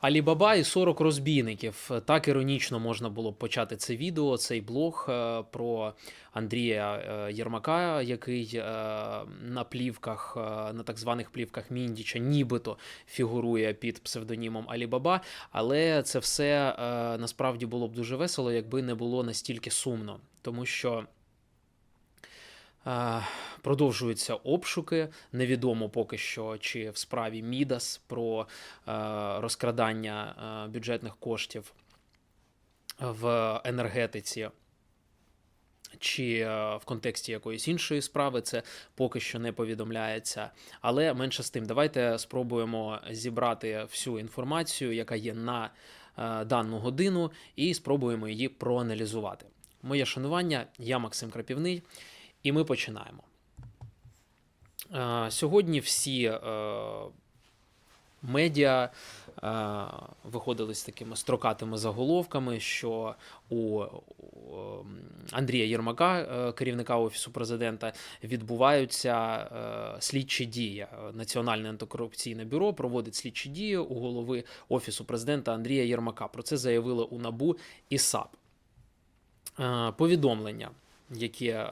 Алібаба і 40 розбійників. Так іронічно можна було б почати це відео, цей блог е, про Андрія е, Єрмака, який е, на плівках, на так званих плівках Міндіча, нібито фігурує під псевдонімом Алібаба. Але це все насправді було б дуже весело, якби не було настільки сумно, тому що. Е, Продовжуються обшуки. Невідомо поки що, чи в справі Мідас про е, розкрадання е, бюджетних коштів в енергетиці, чи в контексті якоїсь іншої справи, це поки що не повідомляється. Але менше з тим, давайте спробуємо зібрати всю інформацію, яка є на дану годину, і спробуємо її проаналізувати. Моє шанування, я Максим Крапівний, і ми починаємо. Е, Сьогодні всі е, медіа е, виходили з такими строкатими заголовками, що у, Андрія Єрмака, керівника Офісу президента, відбуваються слідчі дії. Національне антикорупційне бюро проводить слідчі дії у голови Офісу президента Андрія Єрмака. Про це заявили у НАБУ і САП. Повідомлення яке е,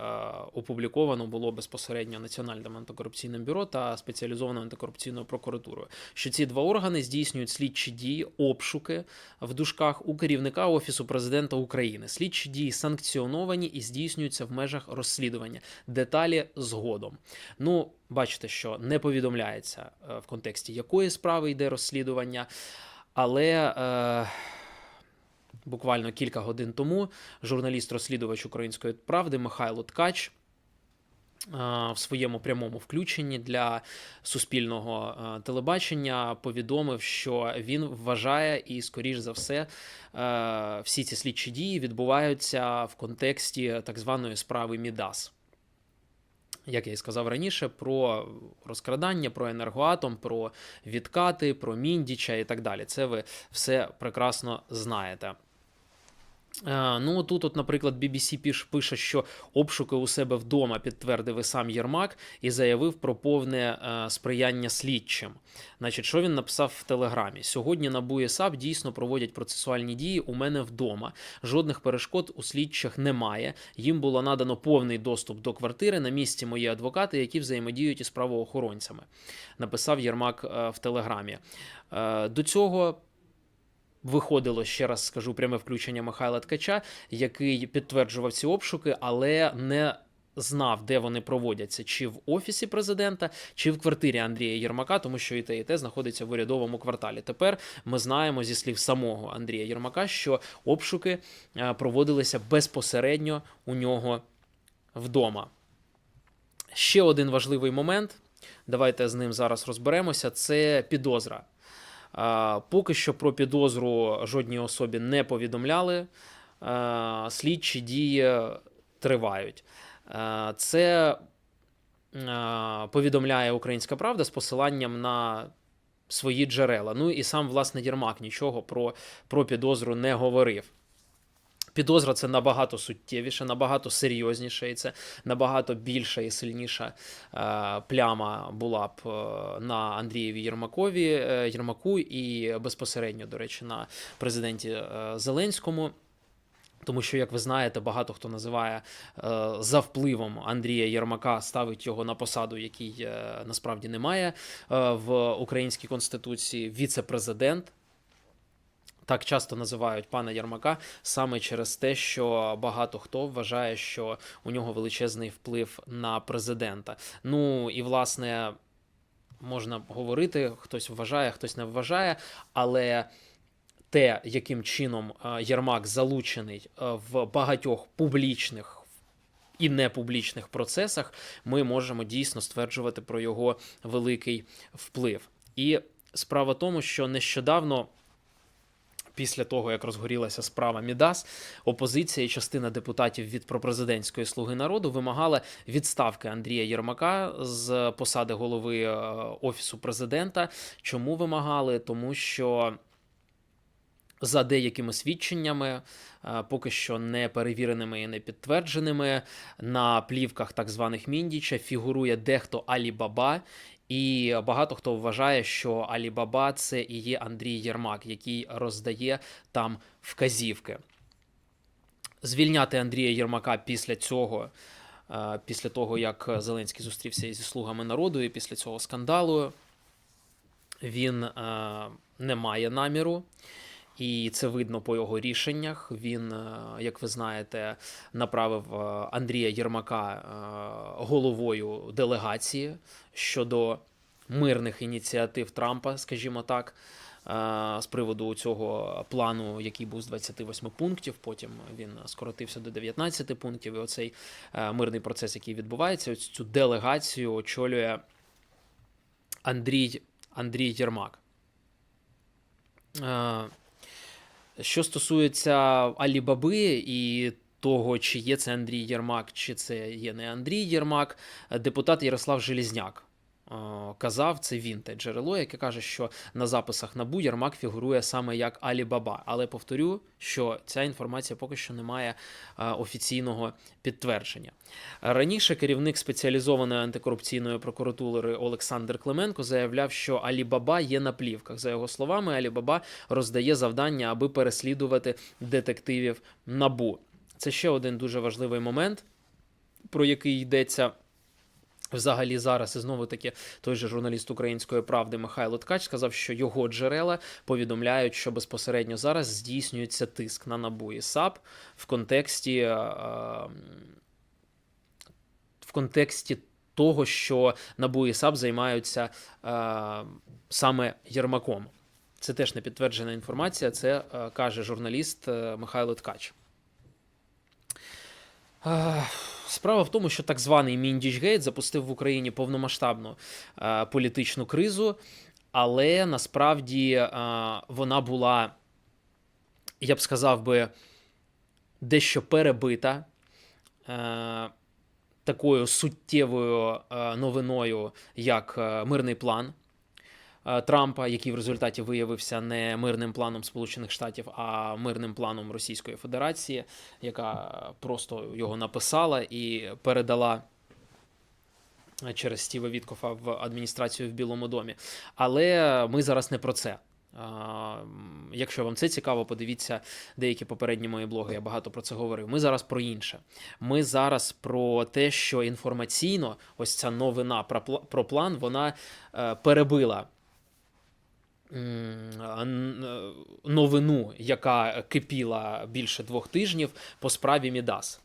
опубліковано було безпосередньо Національним антикорупційним бюро та спеціалізованою антикорупційною прокуратурою, що ці два органи здійснюють слідчі дії, обшуки в дужках у керівника Офісу президента України. Слідчі дії санкціоновані і здійснюються в межах розслідування. Деталі згодом. Ну, бачите, що не повідомляється е, в контексті якої справи йде розслідування, але. Е, буквально кілька годин тому журналіст-розслідувач української правди Михайло Ткач. е, В своєму прямому включенні для суспільного е, телебачення повідомив, що він вважає, і, скоріш за все, е, всі ці слідчі дії відбуваються в контексті так званої справи Мідас. Як я і сказав раніше, про розкрадання, про енергоатом, про відкати, про міндіча і так далі. Це ви все прекрасно знаєте. Е, Ну, тут, от, наприклад, BBC пише, що обшуки у себе вдома підтвердив і сам Єрмак і заявив про повне е, сприяння слідчим. Значить, що він написав в Телеграмі? Сьогодні НАБУ і САП дійсно проводять процесуальні дії у мене вдома. Жодних перешкод у слідчих немає. Їм було надано повний доступ до квартири. На місці мої адвокати, які взаємодіють із правоохоронцями. Написав Єрмак е, в Телеграмі. До цього виходило ще раз скажу пряме включення Михайла Ткача, який підтверджував ці обшуки, але не знав, де вони проводяться, чи в офісі президента, чи в квартирі Андрія Єрмака, тому що і те, і те знаходиться в урядовому кварталі. Тепер ми знаємо зі слів самого Андрія Єрмака, що обшуки е, проводилися безпосередньо у нього вдома. Ще один важливий момент. Давайте з ним зараз розберемося. Це підозра. Поки що про підозру жодній особі не повідомляли. Слідчі дії тривають. Це повідомляє Українська Правда з посиланням на свої джерела. Ну і сам власне Єрмак нічого про, про підозру не говорив. Підозра це набагато суттєвіше, набагато серйозніше, і це набагато більша і сильніша е, пляма була б е, на Андрієві Єрмакові е, Єрмаку і безпосередньо, до речі, на президенті Зеленському. Тому що, як ви знаєте, багато хто називає за впливом Андрія Єрмака, ставить його на посаду, який насправді немає в українській конституції, віце-президент. Так часто називають пана Єрмака саме через те, що багато хто вважає, що у нього величезний вплив на президента. Ну і власне можна говорити, хтось вважає, хтось не вважає, але те, яким чином е, Єрмак залучений е, в багатьох публічних і непублічних процесах, ми можемо дійсно стверджувати про його великий вплив. І справа в тому, що нещодавно. Після того, як розгорілася справа Мідас, опозиція і частина депутатів від пропрезидентської слуги народу вимагала відставки Андрія Єрмака з посади голови е, офісу президента. Чому вимагали? Тому що за деякими свідченнями, е, поки що не перевіреними і не підтвердженими, на плівках так званих Міндіча фігурує дехто Алі Баба. І багато хто вважає, що Алібаба це і є Андрій Єрмак, який роздає там вказівки. Звільняти Андрія Єрмака після цього, е, після того, як Зеленський зустрівся зі слугами народу, і після цього скандалу, він е, не має наміру. І це видно по його рішеннях. Він, е, як ви знаєте, направив е, Андрія Єрмака е, головою делегації щодо мирних ініціатив Трампа, скажімо так, з приводу цього плану, який був з 28 пунктів. Потім він скоротився до 19 пунктів. І оцей мирний процес, який відбувається, ось цю делегацію очолює Андрій, Андрій Єрмак. Що стосується Алібаби і того, чи є це Андрій Єрмак, чи це є не Андрій Єрмак, депутат Ярослав Желізняк казав, це він те джерело, яке каже, що на записах НАБУ Єрмак фігурує саме як Алібаба. Але повторю, що ця інформація поки що не має е, офіційного підтвердження. Раніше керівник спеціалізованої антикорупційної прокуратури Олександр Клименко заявляв, що Алібаба є на плівках. За його словами, Алібаба роздає завдання, аби переслідувати детективів НАБУ. Це ще один дуже важливий момент, про який йдеться. Взагалі зараз і знову таки той же журналіст української правди Михайло Ткач сказав, що його джерела повідомляють, що безпосередньо зараз здійснюється тиск на НАБУ і САП в контексті, е, в контексті того, що НАБУ і САП займаються е, саме Єрмаком. Це теж не підтверджена інформація. Це е, каже журналіст е, Михайло Ткач. Справа в тому, що так званий Міндічгейт запустив в Україні повномасштабну е, політичну кризу, але насправді е, вона була, я б сказав би, дещо перебита е, такою суттєвою е, новиною, як е, мирний план. Е, Трампа, який в результаті виявився не мирним планом Сполучених Штатів, а мирним планом Російської Федерації, яка просто його написала і передала через Стіва Віткофа в адміністрацію в Білому домі. Але ми зараз не про це. Якщо вам це цікаво, подивіться деякі попередні мої блоги. Я багато про це говорив. Ми зараз про інше. Ми зараз про те, що інформаційно ось ця новина про пла- план вона е, перебила е, новину, яка кипіла більше двох тижнів по справі Мідас.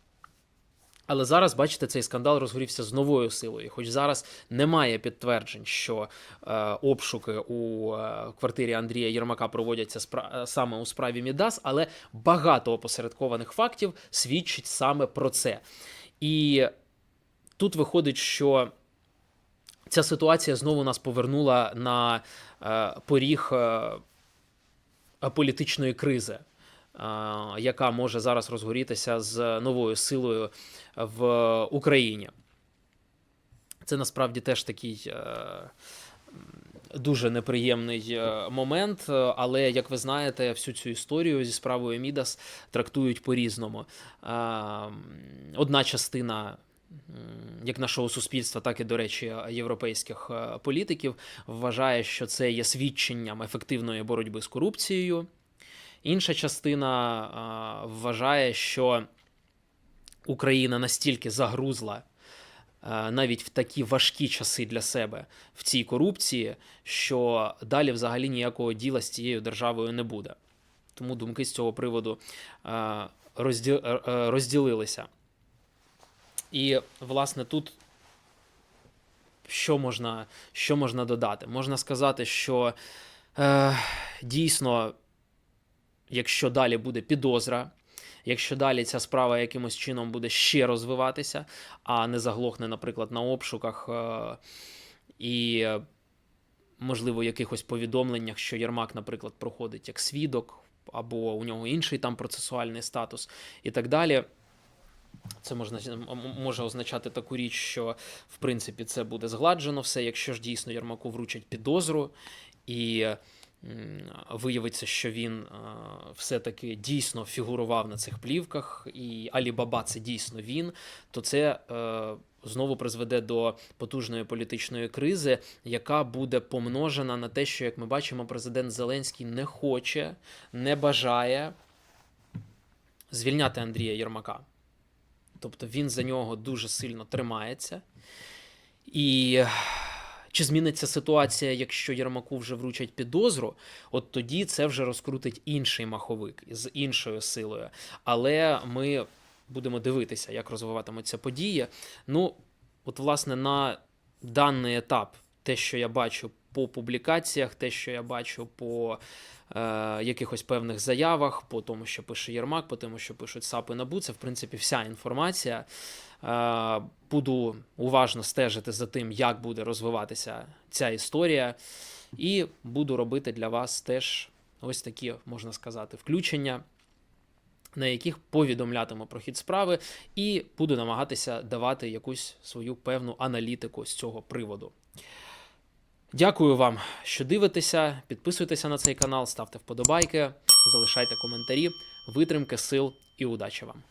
Але зараз, бачите, цей скандал розгорівся з новою силою. Хоч зараз немає підтверджень, що е, обшуки у е, квартирі Андрія Єрмака проводяться спра- е, саме у справі Мідас, але багато опосередкованих фактів свідчить саме про це. І тут виходить, що ця ситуація знову нас повернула на е, поріг е, політичної кризи, е, яка може зараз розгорітися з новою силою в Україні. Це насправді теж такий дуже неприємний момент, але як ви знаєте, всю цю історію зі справою Мідас трактують по-різному. Одна частина. Як нашого суспільства, так і, до речі, європейських е, політиків вважає, що це є свідченням ефективної боротьби з корупцією. Інша частина е, вважає, що Україна настільки загрузла е, навіть в такі важкі часи для себе в цій корупції, що далі взагалі ніякого діла з цією державою не буде. Тому думки з цього приводу розді- розділилися. І, власне, тут що можна, що можна додати? Можна сказати, що е, дійсно, якщо далі буде підозра, якщо далі ця справа якимось чином буде ще розвиватися, а не заглохне, наприклад, на обшуках е, і, можливо, якихось повідомленнях, що Єрмак, наприклад, проходить як свідок, або у нього інший там процесуальний статус і так далі. Це можна може означати таку річ, що в принципі це буде згладжено все, якщо ж дійсно Єрмаку вручать підозру, і виявиться, що він все-таки дійсно фігурував на цих плівках, і Алібаба це дійсно він, то це е, знову призведе до потужної політичної кризи, яка буде помножена на те, що, як ми бачимо, президент Зеленський не хоче, не бажає звільняти Андрія Єрмака. Тобто він за нього дуже сильно тримається. І чи зміниться ситуація, якщо Єрмаку вже вручать підозру, от тоді це вже розкрутить інший маховик з іншою силою. Але ми будемо дивитися, як розвиватимуться події. Ну, от, власне, на даний етап, те, що я бачу по публікаціях, те, що я бачу по е, якихось певних заявах, по тому, що пише Єрмак, по тому, що пишуть САП і НАБУ, це в принципі вся інформація. Е, Буду уважно стежити за тим, як буде розвиватися ця історія, і буду робити для вас теж ось такі, можна сказати, включення, на яких повідомлятиму про хід справи, і буду намагатися давати якусь свою певну аналітику з цього приводу. Дякую вам, що дивитеся. Підписуйтеся на цей канал, ставте вподобайки, залишайте коментарі, витримки, сил і удачі вам!